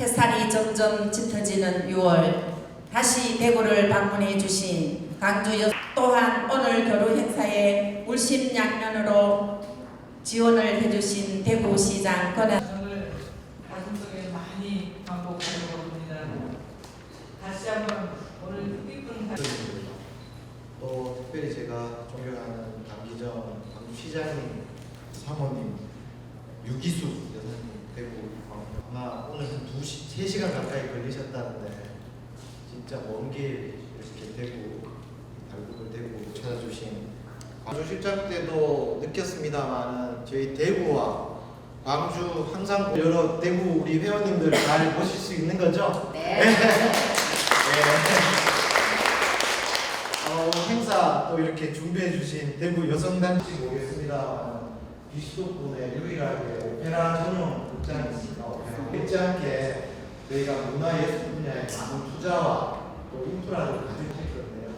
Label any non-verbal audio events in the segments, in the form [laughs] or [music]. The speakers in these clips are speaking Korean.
햇살이 점점 짙어지는 6월 다시 대구를 방문해 주신 강주 여 또한 오늘 결혼 행사에 울심양면으로 지원을 해주신 대구시장 권한 저를 가슴속에 많이 반복하려고 합니다. 다시 한번 오늘 뜻깊은 날또 특별히 제가 존경하는 강기정 광주시장님 사모님 유기수 여사님 대구 아마 오늘 한 2시, 3시간 가까이 걸리셨다는데 진짜 먼 길 이렇게 대구 달국을 대구 찾아주신 광주 출장 때도 느꼈습니다만은 저희 대구와 광주 항상 여러 대구 우리 회원님들 잘 보실 수 있는 거죠? [laughs] 네. 어, 행사 또 이렇게 준비해 주신 대구 여성단지 모르겠습니다. 비수도권의 유일하게 오페라 전용 극장입니다. 오페라. 잊지 않게 저희가 문화예술 분야에 많은 투자와 또 인프라를 가지고 있거든요.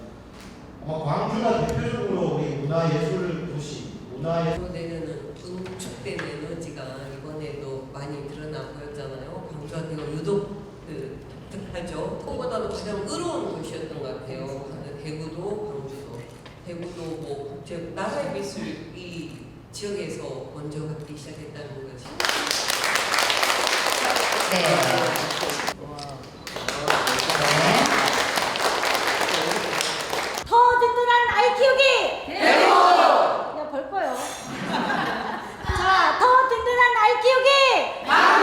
아마 광주가 대표적으로 우리 문화예술 도시, 문화예술 내년은 응축된 에너지가 이번에도 많이 드러나 보였잖아요. 광주한테가 유독 그 독특하죠. 그거보다도 가장 의로운 곳이었던 것 같아요. 대구도 광주도 대구도 뭐 국제 나라의 미술 이 지역에서 먼저 갖기 시작했다는 것이 네.